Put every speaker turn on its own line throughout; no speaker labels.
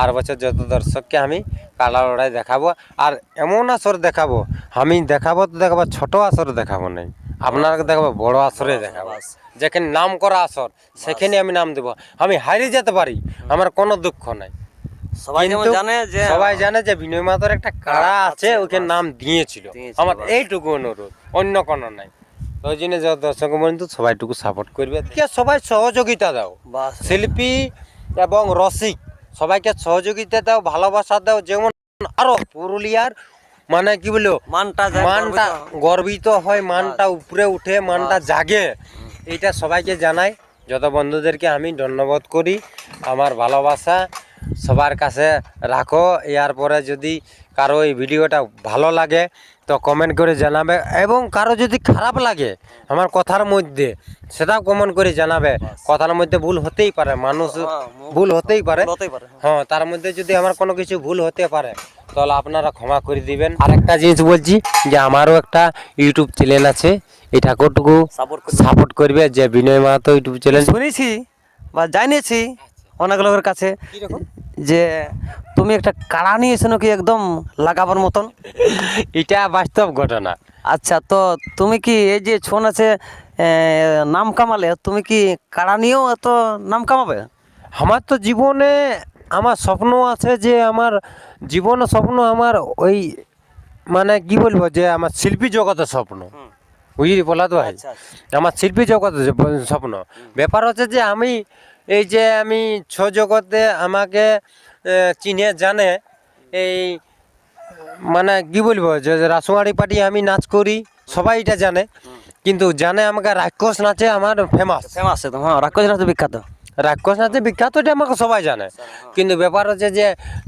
আর বছর যত দর্শককে আমি কালা লড়াই দেখাবো। আর এমন আসর দেখাবো আমি দেখাবো তো দেখাবো ছোট আসর দেখাবো নাই। আপনাকে দেখাবো বড় আসরে দেখাবো। যেখানে নাম করা আসর সেখানে আমি নাম দেবো। আমি হারিয়ে যেতে পারি আমার কোনো দুঃখ নাই।
সবাই জানে যে
সবাই জানে যে বিনয় মাতার একটা কাড়া আছে ওখানে নাম দিয়েছিল। আমার এইটুকু অনুরোধ অন্য কোনো নাই। ওই জন্য যত দর্শক বন্ধু সবাইটুকু সাপোর্ট করবে। কে সবাই সহযোগিতা দাও। শিল্পী এবং রসিক। সবাইকে সহযোগিতা দাও ভালোবাসা দাও যেমন আরও পুরুলিয়ার মানে কি বলল?
মানটা
মানটা
গর্বিত।
হয় মানটা উপরে উঠে মানটা জাগে। এটা সবাইকে জানাই। যত বন্ধুদেরকে আমি ধন্যবাদ করি। আমার ভালোবাসা সবার কাছে রাখো। এর পরে যদি কারও এই ভিডিওটা ভালো লাগে তো কমেন্ট করে জানাবে এবং কারও যদি খারাপ লাগে আমার কথার মধ্যে সেটাও কমেন্ট করে জানাবে। কথার মধ্যে ভুল হতেই পারে মানুষ
হ্যাঁ,
ভুল হতেই পারে। হ্যাঁ। তার মধ্যে যদি আমার কোনো কিছু ভুল হতে পারে তাহলে আপনারা ক্ষমা করে দিবেন। আরেকটা জিনিস বলছি যে আমারও একটা ইউটিউব চ্যানেল আছে এটাকেটুকু
সাপোর্ট
সাপোর্ট করবে। যে বিনয় মাহাতো ইউটিউব চ্যানেল।
শুনেছি বা জানিয়েছি অনেক লোকের কাছে। যে তুমি একটা কাড়া নিয়েছো নাকি একদম লাগাবার মতন?
এটা বাস্তব ঘটনা।
আচ্ছা তো তুমি কি এই যে ছৌ নাচে নাম কামালে তুমি কি কাড়া নিয়েও এত নাম কামাবে?
আমার তো জীবনে আমার স্বপ্ন আছে যে আমার জীবন স্বপ্ন আমার ওই মানে কি বলব যে আমার শিল্পী জগতের স্বপ্ন। বুঝলি বলা তো
আচ্ছা,
আমার শিল্পী জগতের স্বপ্ন। ব্যাপার হচ্ছে যে আমি এই যে আমি ছ জগতে আমাকে চিনে জানে এই মানে কি বলব যে রাসুয়ারি পার্টি আমি নাচ করি সবাই এটা জানে। কিন্তু জানে আমাকে রাক্ষস নাচে আমার ফেমাস
ফেমাস হ্যাঁ রাক্ষস নাচ বিখ্যাত।
রাক্ষস নাচে বিখ্যাত এটা আমাকে সবাই জানে। কিন্তু ব্যাপার হচ্ছে যে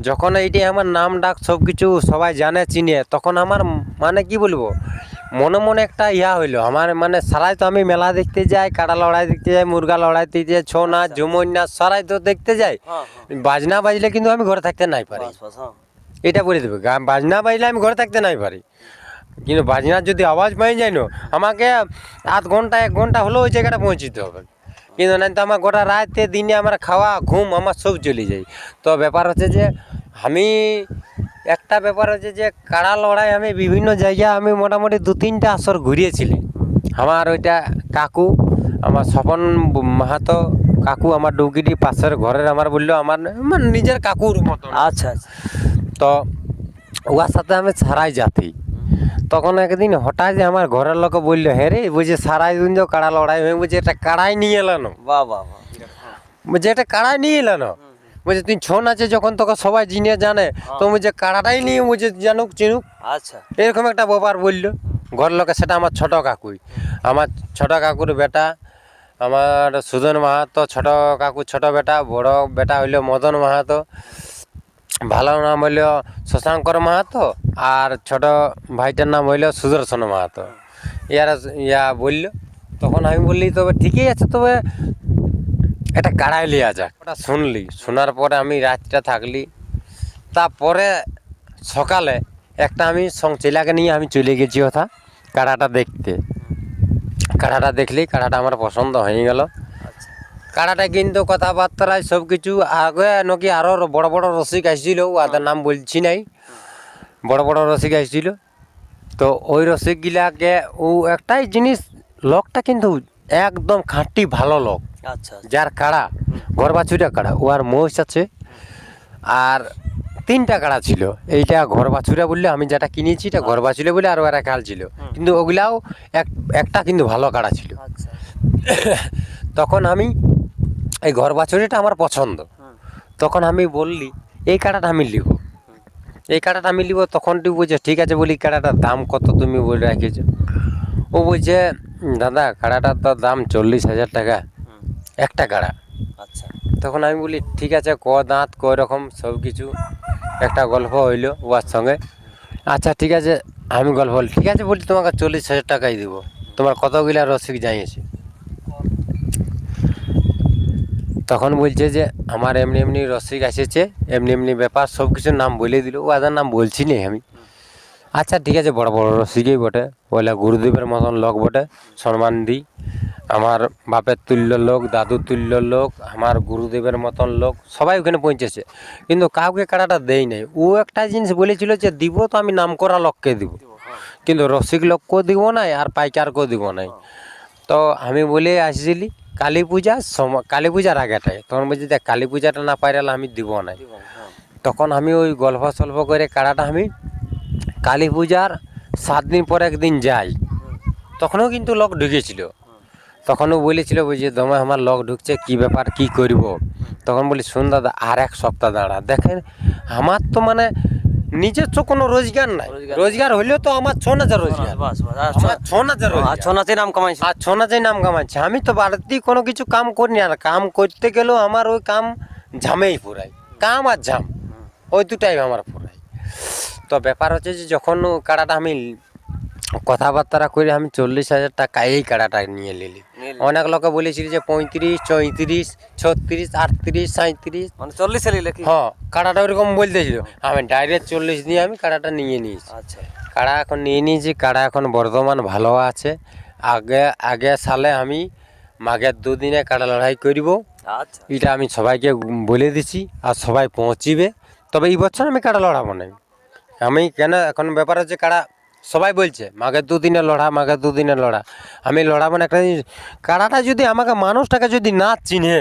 যখন এইটি আমার নাম ডাক সব কিছু সবাই জানে চিনে তখন আমার মানে কি বলব মনে মনে একটা ইয়া হইল। আমার মানে সারাই তো আমি মেলা দেখতে যাই কাটা লড়াই দেখতে যাই মুরগা লড়াই দেখতে যাই ছৌ নাচ ঝুমুর নাচ সারাই তো দেখতে যাই।
হ্যাঁ
বাজনা বাজলে কিন্তু আমি ঘরে থাকতে নাই পারি।
হ্যাঁ।
এটা বলে দেবে বাজনা বাজলে আমি ঘরে থাকতে নাই পারি। কিন্তু বাজনার যদি আওয়াজ পাই যাই না আমাকে আধ ঘণ্টা এক ঘণ্টা হলেও ওই জায়গাটা পৌঁছিতে হবে। কিন্তু নাই তো আমার গোটা রাতে দিনে আমার খাওয়া ঘুম আমার সব চলে যায়। তো ব্যাপার হচ্ছে যে আমি একটা ব্যাপার হচ্ছে যে কাড়া লড়াই আমি বিভিন্ন জায়গায় আমি মোটামুটি দু তিনটা আসর ঘুরিয়েছিলি। আমার ওইটা কাকু আমার স্বপন মাহাতো কাকু আমার ডুগিটি পাশের ঘরের আমার বলল আমার আমার নিজের কাকুর মতো
আচ্ছা আচ্ছা।
তো ওর সাথে আমি সারাই জাতি তখন একদিন হঠাৎ আমার ঘরের লোক বলল হ্যাঁ রে বুঝে সারাই দিন যে কাড়া লড়াই হয়ে বুঝে এটা কাড়াই নিয়ে এলানো?
বা বা
বলছে এটা কাড়াই নিয়ে এলানো? বলছে তুই ছৌ নাচে যখন তোকে সবাই জিনে জানে তো বুঝে কাড়াটাই নিয়ে বুঝে জানুক চিনুক।
আচ্ছা।
এরকম একটা ব্যাপার বলল। ঘর লোকে সেটা আমার ছোট কাকুই। আমার ছোট কাকুর বেটা আমার সুদন মাহাতো ছোট কাকু ছোট বেটা বড় বেটা হইল মদন মাহাতো ভালো নাম হইল শশাঙ্কর মাহাতো আর ছোট ভাইটার নাম হইল সুদর্শন মাহাতো। ইয়ারা ইয়া বলল তখন আমি বললি তবে ঠিকই আছে তবে এটা কাড়াই লিয়া যাক। ওটা শুনলি। শোনার পরে আমি রাতটা থাকলি। তারপরে সকালে একটা আমি সংচিলাকে নিয়ে আমি চলে গেছি ওথা কাড়াটা দেখতে। কাড়াটা দেখলি, কাড়াটা আমার পছন্দ হয়ে গেল। কাড়াটা কিন্তু কথাবার্তায় সব কিছু। আগে নাকি আরও বড় বড় রসিক আসছিল ওদের নাম বলছি নাই। বড় বড় রসিক আসছিল। তো ওই রসিকগুলাকে ও একটাই জিনিস, লোকটা কিন্তু একদম খাঁটি ভালো লোক।
আচ্ছা
যার কাড়া ঘর বাছুরিটা কাড়া। ও আর মোষ আছে। আর তিনটা কাড়া ছিল। এইটা ঘর বাছুরা বললে আমি যেটা কিনেছি এটা ঘর বাছুরে বলে আর একটা কাল ছিল। কিন্তু ওগুলাও এক একটা কিন্তু ভালো কাড়া ছিল।
আচ্ছা।
তখন আমি এই ঘর বাছুরিটা আমার পছন্দ। তখন আমি বললি এই কাটাটা আমি লিখব এই কাটাটা আমি লিখব তখন তুই বলছে ঠিক আছে বলি কাটাটার দাম কত তুমি বলে রাখেছো? ও বলছে দাদা কাড়াটার তো দাম চল্লিশ হাজার টাকা। একটা কাড়া
আচ্ছা।
তখন আমি বলি ঠিক আছে ক দাঁত ক রকম সব কিছু। একটা গল্প হইল ওর সঙ্গে। আচ্ছা ঠিক আছে আমি গল্প বলি। ঠিক আছে বলি তোমাকে চল্লিশ হাজার টাকাই দিব। তোমার কতগুলা রসিক জানিয়েছে তখন বলছে যে আমার এমনি এমনি রসিক এসেছে এমনি এমনি ব্যাপার সব কিছুর নাম বলে দিল। ও আদার নাম বলছি নি আমি। আচ্ছা ঠিক আছে, বড় বড় রসিকই বটে। বলে গুরুদেবের মতন লোক বটে, সম্মান দিই। আমার বাপের তুল্য লোক দাদু তুল্য লোক, আমার গুরুদেবের মতন লোক, সবাই ওখানে পৌঁছেছে। কিন্তু কাউকে কাড়াটা দেই নাই। ও একটা জিনিস বলেছিল যে, দিব তো আমি নাম করা লোককে দিব। কিন্তু রসিক লোককেও দিব নাই, আর পাইকারকেও দিব নাই। তো আমি বলে আসছিলি, কালী পূজা কালী পূজার আগেটায় তখন বলছি দেখ কালী পূজাটা না পাইলে আমি দিব নাই। তখন আমি ওই গল্প সল্প করে কাড়াটা আমি কালী পূজার সাত দিন পর একদিন যাই। তখনও কিন্তু লোক ঢুকেছিল। তখনও বলেছিল ওই যে দমে আমার লোক ঢুকছে কি ব্যাপার কি করব? তখন বলি শুন দাদা আর এক সপ্তাহ দাঁড়া। দেখেন আমার তো মানে নিজের নিজস্ব কোনো রোজগার নাই।
রোজগার
হলেও তো আমার ছ হাজার রোজগার।
আর
আমার ছ হাজার
ছ- আর ছ নাচে নাম কামাইছে।
আর ছ নাচে নাম কামাচ্ছে আমি তো বাড়তি কোনো কিছু কাম করিনি। আর কাম করতে গেলেও আমার ওই কাম ঝামেই পুরাই কাম আর ঝাম। ওই দুটাই আমার পুরাই তো ব্যাপার হচ্ছে যে যখন কাড়াটা আমি কথাবার্তা করে আমি চল্লিশ হাজার টাকা এই কাড়াটা নিয়ে নিলি। অনেক লোকে বলেছিল যে পঁয়ত্রিশ চৌত্রিশ ছত্রিশ আটত্রিশ সাঁত্রিশ
মানে চল্লিশে নিলে
হ্যাঁ কাড়াটা ওরকম বলতেছিল। আমি ডাইরেক্ট চল্লিশ দিয়ে আমি কাড়াটা নিয়ে নিয়েছি।
আচ্ছা।
কাড়া এখন নিয়ে নিয়েছি কাড়া এখন বর্তমান ভালো আছে। আগে আগে সালে আমি মাঘের দুদিনে কাড়া লড়াই করব।
আচ্ছা।
এটা আমি সবাইকে বলে দিছি আর সবাই পৌঁছিবে। তবে এই বছর আমি কাড়া লড়াবো না। আমি কেন এখন ব্যাপার হচ্ছে কারা সবাই বলছে মাঘের দুদিনে লড়া মাঘের দুদিনে লড়া। আমি লড়াবো না একটা জিনিস কারাটা যদি আমাকে মানুষটাকে যদি না চিনে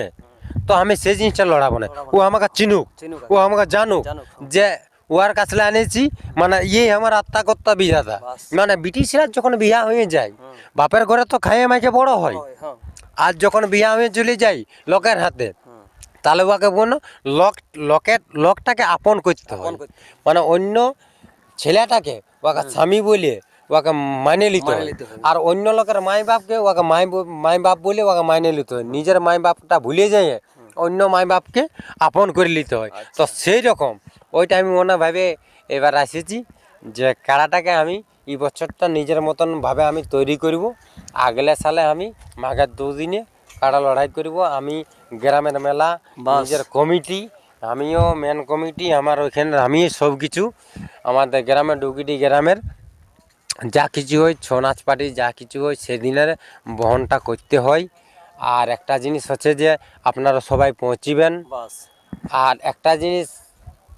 তো আমি সেই জিনিসটা লড়াবো না। ও আমাকে চিনুক ও আমাকে জানুক। যে ওর কাছে আনেছি মানে ইয়ে আমার আত্মাকর্তা বিধাতা। মানে ব্রিটিশরা যখন বিয়া হয়ে যায় বাপের ঘরে তো খাইয়ে মাইকে বড় হয়।
হ্যাঁ
আর যখন বিয়া হয়ে চলে যাই লোকের হাতে। তাহলে ওকে বলো লক লকেট লকটাকে আপন করতে হয়।
করতে।
মানে অন্য ছেলেটাকে ওকে স্বামী বলে ওকে মানে নিতে হয়। আর অন্য লোকের মাই বাপকে ওকে মাই মাই বাপ বলে ওকে মানে নিতে হয়। নিজের মাই বাপটা ভুলে যায় অন্য মাই বাপকে আপন করে নিতে হয়। তো সেই রকম ওইটা আমি মনে ভাবে এবার এসেছি যে কাড়াটাকে আমি এই বছরটা নিজের মতন ভাবে আমি তৈরি করব। আগলে সালে আমি মাঘের দুদিনে কাড়া লড়াই করব আমি গ্রামের মেলা। নিজের কমিটি আমিও মেন কমিটি আমার ওইখানে আমি সব কিছু আমাদের গ্রামের ডুগিটি গ্রামের যা কিছু হয় ছৌ নাচ পার্টি যা কিছু হয় সেদিনের বহনটা করতে হয় আর একটা জিনিস হচ্ছে যে আপনারা সবাই পৌঁছিবেন
বাস
আর একটা জিনিস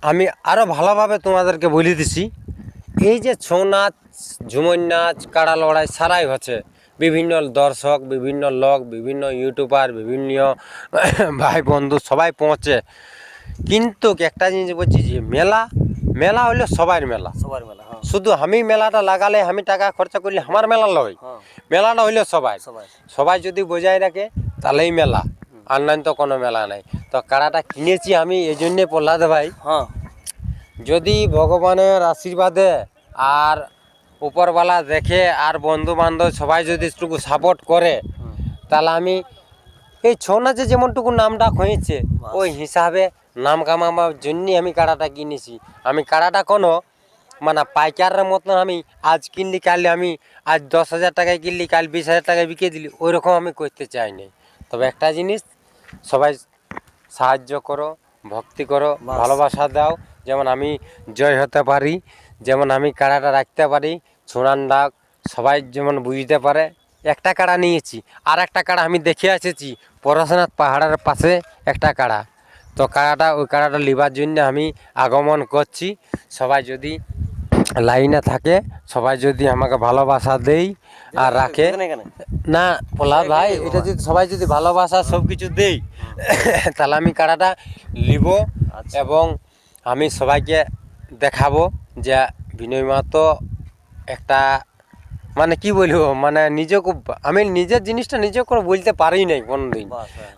আমি আরও ভালোভাবে তোমাদেরকে বলে দিছি এই যে ছৌ নাচ ঝুমর নাচ কাড়া লড়াই সারাই হচ্ছে বিভিন্ন দর্শক বিভিন্ন লোক বিভিন্ন ইউটিউবার বিভিন্ন ভাই বন্ধু সবাই পৌঁছে। কিন্তু একটা জিনিস বলছি যে মেলা মেলা হলো সবার মেলা।
সবার মেলা হ্যাঁ।
শুধু আমি মেলাটা লাগালে আমি টাকা খরচা করলে আমার মেলা লয়
হ্যাঁ।
মেলাটা হইল সবাই
সবাই
সবাই যদি বজায় রাখে তাহলেই মেলা। অনলাইন তো কোনো মেলা নাই। তো কাড়াটা কিনেছি আমি এই জন্যে প্রহ্লাদ ভাই।
হ্যাঁ।
যদি ভগবানের আশীর্বাদে আর উপরওয়ালা দেখে আর বন্ধু বান্ধব সবাই যদি একটু সাপোর্ট করে তাহলে আমি এই ছৌ নাচে যেমনটুকু নামটা হয়েছে ওই হিসাবে নাম কামাবার জন্যই আমি কাড়াটা কিনেছি। আমি কাড়াটা কোনো মানে পাইকারের মতন আমি আজ কিনলি কাল আমি আজ দশ হাজার টাকায় কিনলি কাল বিশ হাজার টাকায় বিকে দিলি ওই রকম আমি করতে চাই নাই তবে একটা জিনিস সবাই সাহায্য করো ভক্তি করো
বাস।
ভালোবাসা দাও। যেমন আমি জয় হতে পারি যেমন আমি কাড়াটা রাখতে পারি ছোড়ান ডাক সবাই যেমন বুঝতে পারে একটা কাড়া নিয়েছি আর একটা কাড়া আমি দেখে এসেছি পরশনাথ পাহাড়ের পাশে একটা কাড়া। তো কাড়াটা ওই কাড়াটা লিবার জন্য আমি আগমন করছি। সবাই যদি লাইনে থাকে সবাই যদি আমাকে ভালোবাসা দেই আর রাখে। না প্রহ্লাদ ভাই এটা যদি সবাই যদি ভালোবাসা সব কিছু দেই তাহলে আমি কাড়াটা নিব
আচ্ছা।
এবং আমি সবাইকে দেখাবো যে বিনয় মাহাতো একটা মানে কি বলব মানে নিজেকে আমি নিজের জিনিসটা নিজে কোনো বলতে পারি নাই কোনোদিন।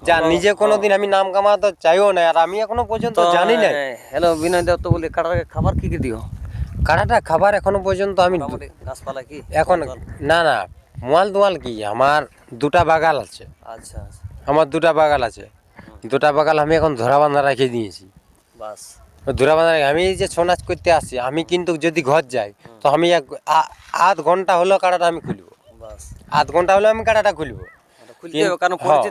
যা নিজে কোনোদিন আমি নাম কামাতে চাইও না আর আমি এখনও পর্যন্ত জানি না
হ্যালো বিনয় দেব তো বলি কাটাকে খাবার কি কি দিও?
কাড়াটা খাবার এখনও পর্যন্ত আমি
গাছপালা কি?
এখন না না মোয়াল দোয়াল কি? আমার দুটা বাগাল আছে।
আচ্ছা আচ্ছা।
আমার দুটা বাগাল আছে। দুটা বাগাল আমি এখন ধরা বাঁধা রেখে দিয়েছি।
বাস।
ধরা আমি যে ছৌ নাচ করতে আসি আমি কিন্তু যদি ঘর যাই তো আমি এক আধ ঘণ্টা হলো কাটাটা আমি খুলবো। আধ ঘণ্টা হলো আমি কাটাটা খুলবো। হ্যাঁ।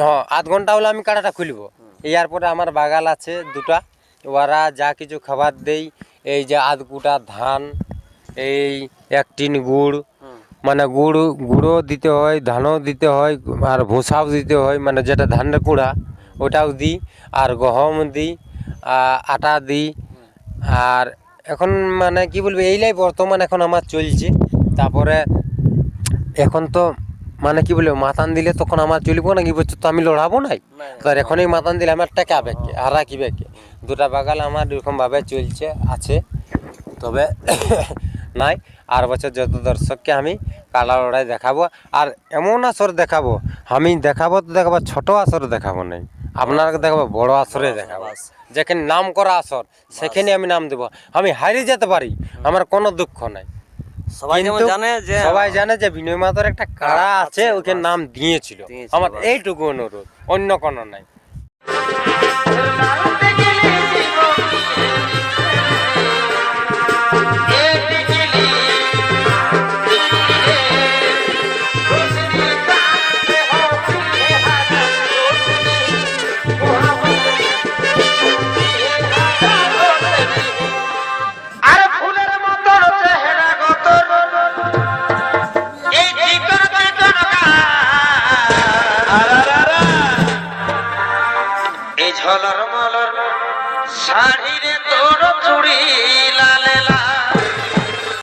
হ্যাঁ আধ ঘণ্টা হলো আমি কাটাটা খুলবো। এরপরে আমার বাগাল আছে দুটা। ওরা যা কিছু খাবার দেই এই যে আধ কুটা ধান এই এক টিন গুড়। মানে গুড় গুঁড়ো দিতে হয় ধানও দিতে হয় আর ভুসাও দিতে হয় মানে যেটা ধানের কুড়া ওটাও দিই আর গহম দিই। আটা দিই। আর এখন মানে কি বলব এইলাই বর্তমান এখন আমার চলছে। তারপরে এখন তো মানে কি বলব মাতান দিলে তখন আমার চলবো না কি বলছো তো আমি লড়াবো নাই? তো আর এখনই মাতান দিলে আমার টাকা বেঁকে আর রাখি বেঁকে? দুটা বাগাল আমার এরকমভাবে চলছে আছে। তবে নাই। আর বছর যত দর্শককে আমি কালা লড়াই দেখাবো। আর এমন আসর দেখাবো আমি দেখাবো তো দেখাবো ছোট আসর দেখাবো নাই। আপনাকে দেখাবো বড় আসরে দেখাবো। যেখানে নাম করা আসর সেখানে আমি নাম দেব। আমি হারিয়ে যেতে পারি আমার কোনো দুঃখ নাই।
সবাই জানে যে
সবাই জানে যে বিনয় মাতার একটা কাড়া আছে ওকে নাম দিয়েছিল।
দিয়েছিল,
আমার এইটুকু অনুরোধ অন্য কোনো নাই।